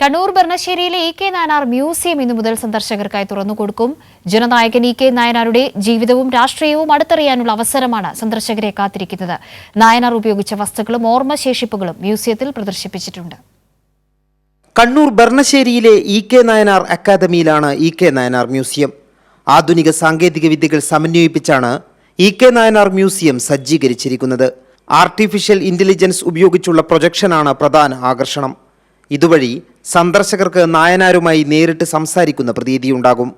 കണ്ണൂർ ബർണശ്ശേരിയിലെ E K Nayanar museum ഇന്നു മുതൽ സന്ദർശകർക്കായി തുറന്നുകൊടുക്കും ജനനായകൻ ഇ കെ നായനാരുടെ ജീവിതവും രാഷ്ട്രീയവും അടുത്തറിയാനുള്ള അവസരമാണ് സന്ദർശകരെ കാത്തിരിക്കുന്നത്. നായനാർ ഉപയോഗിച്ച വസ്തുക്കളും ഓർമ്മശേഷിപ്പുകളും മ്യൂസിയത്തിൽ പ്രദർശിപ്പിച്ചിട്ടുണ്ട്. കണ്ണൂർ ബർണശ്ശേരിയിലെ ഇ കെ നായനാർ അക്കാദമിയിലാണ് ഇ കെ നായനാർ മ്യൂസിയം. ആധുനിക സാങ്കേതിക വിദ്യകൾ സമന്വയിപ്പിച്ചാണ് ഇ കെ നായനാർ മ്യൂസിയം സജ്ജീകരിച്ചിരിക്കുന്നത്. ആർട്ടിഫിഷ്യൽ ഇന്റലിജൻസ് ഉപയോഗിച്ചുള്ള പ്രൊജക്ഷനാണ് പ്രധാന ആകർഷണം. ഇതുവഴി സന്ദർശകർക്ക് നായനാരുമായി നേരിട്ട് സംസാരിക്കുന്ന പ്രതീതിയുണ്ടാകും.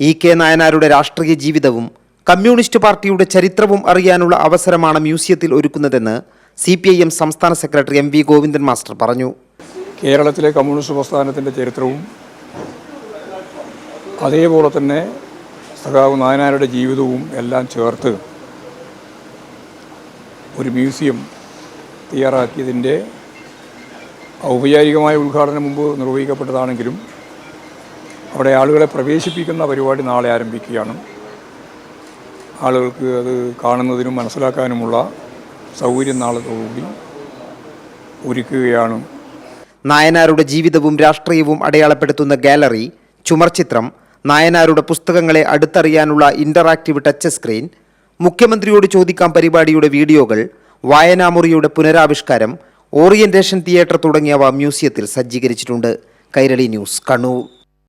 ഇ കെ നായനാരുടെ രാഷ്ട്രീയ ജീവിതവും കമ്മ്യൂണിസ്റ്റ് പാർട്ടിയുടെ ചരിത്രവും അറിയാനുള്ള അവസരമാണ് മ്യൂസിയത്തിൽ ഒരുക്കുന്നതെന്ന് സി പി ഐ എം സംസ്ഥാന secretary M V Govindan master പറഞ്ഞു. കേരളത്തിലെ കമ്മ്യൂണിസ്റ്റ് പ്രസ്ഥാനത്തിന്റെ ചരിത്രവും അതേപോലെ തന്നെ സഖാവ് നായനാരുടെ ജീവിതവും എല്ലാം ചേർത്ത് ഒരു മ്യൂസിയം തയ്യാറാക്കിയതിന്റെ ഔപചാരികമായ ഉദ്ഘാടനം മുമ്പ് നിർവഹിക്കപ്പെട്ടതാണെങ്കിലും അവിടെ ആളുകളെ പ്രവേശിപ്പിക്കുന്ന പരിപാടി നാളെ ആരംഭിക്കുകയാണ്. ആളുകൾക്ക് അത് കാണുന്നതിനും മനസ്സിലാക്കാനുമുള്ള സൗകര്യം നാളെ തോന്നി ഒരുക്കുകയാണ്. നായനാരുടെ ജീവിതവും രാഷ്ട്രീയവും അടയാളപ്പെടുത്തുന്ന ഗാലറി ചുമർചിത്രം നായനാരുടെ പുസ്തകങ്ങളെ അടുത്തറിയാനുള്ള ഇന്ററാക്റ്റീവ് ടച്ച് സ്ക്രീൻ മുഖ്യമന്ത്രിയോട് ചോദിക്കാം പരിപാടിയുടെ വീഡിയോകൾ വായനാമുറിയുടെ പുനരാവിഷ്കാരം ഓറിയന്റേഷൻ തിയേറ്റർ തുടങ്ങിയവ മ്യൂസിയത്തിൽ സജ്ജീകരിച്ചിട്ടുണ്ട്. കൈരളി ന്യൂസ് കണ്ണൂർ.